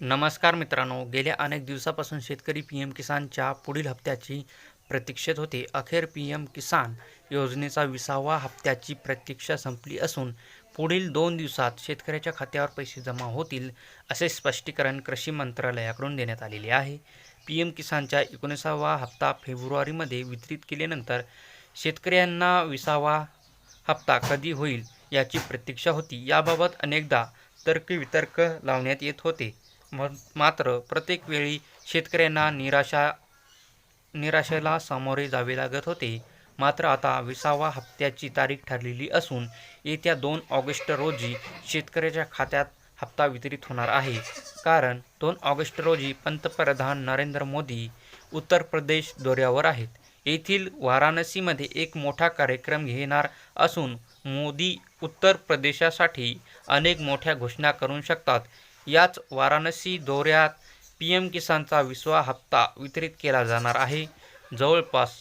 नमस्कार मित्रांनो गेल्या अनेक दिवसापासून शेतकरी पी एम किसानच्या पुढील हप्त्याची प्रतीक्षेत होते. अखेर पी एम किसान योजनेचा विसावा हप्त्याची प्रतीक्षा संपली असून पुढील दोन दिवसात शेतकऱ्याच्या खात्यावर पैसे जमा होतील असे स्पष्टीकरण कृषी मंत्रालयाकडून देण्यात आलेले आहे. पी एम किसानच्या एकोणीसावा हप्ता फेब्रुवारीमध्ये वितरित केल्यानंतर शेतकऱ्यांना विसावा हप्ता कधी होईल याची प्रतीक्षा होती. याबाबत अनेकदा तर्कवितर्क लावण्यात येत होते. मात्र प्रत्येक वेळी शेतकऱ्यांना निराशा निराशेला सामोरे जावे लागत होते. मात्र आता विसावा हप्त्याची तारीख ठरलेली असून येत्या दोन ऑगस्ट रोजी शेतकऱ्याच्या खात्यात हप्ता वितरित होणार आहे. कारण दोन ऑगस्ट रोजी पंतप्रधान नरेंद्र मोदी उत्तर प्रदेश दौऱ्यावर आहेत. येथील वाराणसीमध्ये एक मोठा कार्यक्रम घेणार असून मोदी उत्तर प्रदेशासाठी अनेक मोठ्या घोषणा करू शकतात. याच वाराणसी दौऱ्यात पी एम किसानचा विसवा हप्ता वितरित केला जाणार आहे. जवळपास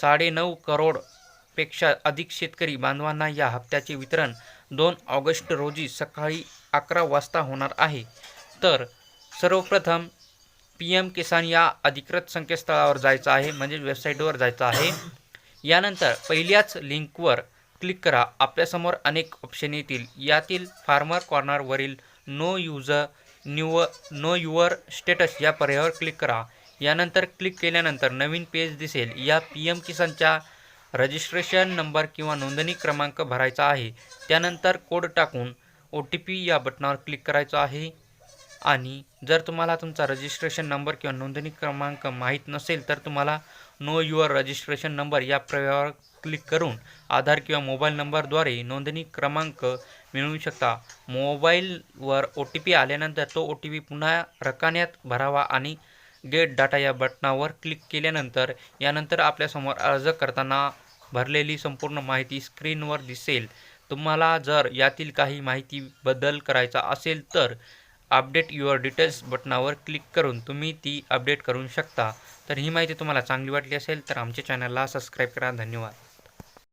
साडेनऊ करोडपेक्षा अधिक शेतकरी बांधवांना या हप्त्याचे वितरण दोन ऑगस्ट रोजी सकाळी अकरा वाजता होणार आहे. तर सर्वप्रथम पी एम किसान या अधिकृत संकेतस्थळावर जायचं आहे म्हणजे वेबसाईटवर जायचं आहे. यानंतर पहिल्याच लिंकवर क्लिक करा. आपल्यासमोर अनेक ऑप्शन येतील. यातील फार्मर कॉर्नरवरील नो युजर न्यूअ नो युअर स्टेटस या पर्यायावर क्लिक करा. यानंतर क्लिक केल्यानंतर नवीन पेज दिसेल. या पी एम किसानच्या रजिस्ट्रेशन नंबर किंवा नोंदणी क्रमांक भरायचा आहे. त्यानंतर कोड टाकून ओ टी पी या बटनावर क्लिक करायचं आहे. आणि जर तुम्हाला तुमचा रजिस्ट्रेशन नंबर किंवा नोंदणी क्रमांक माहीत नसेल तर तुम्हाला नो युअर रजिस्ट्रेशन नंबर या पर्यायावर क्लिक करून आधार किंवा मोबाईल नंबरद्वारे नोंदणी क्रमांक मिळवू शकता. मोबाईलवर ओ टी पी आल्यानंतर तो ओ टी पी पुन्हा रकान्यात भरावा आणि गेट डाटा या बटनावर क्लिक केल्यानंतर यानंतर आपल्यासमोर अर्ज करताना भरलेली संपूर्ण माहिती स्क्रीनवर दिसेल. तुम्हाला जर यातील काही माहिती बदल करायचा असेल तर अपडेट युअर डिटेल्स बटनावर क्लिक करून तुम्ही ती अपडेट करू शकता. तर ही माहिती तुम्हाला चांगली वाटली असेल तर आमच्या चॅनलला सबस्क्राईब करा. धन्यवाद.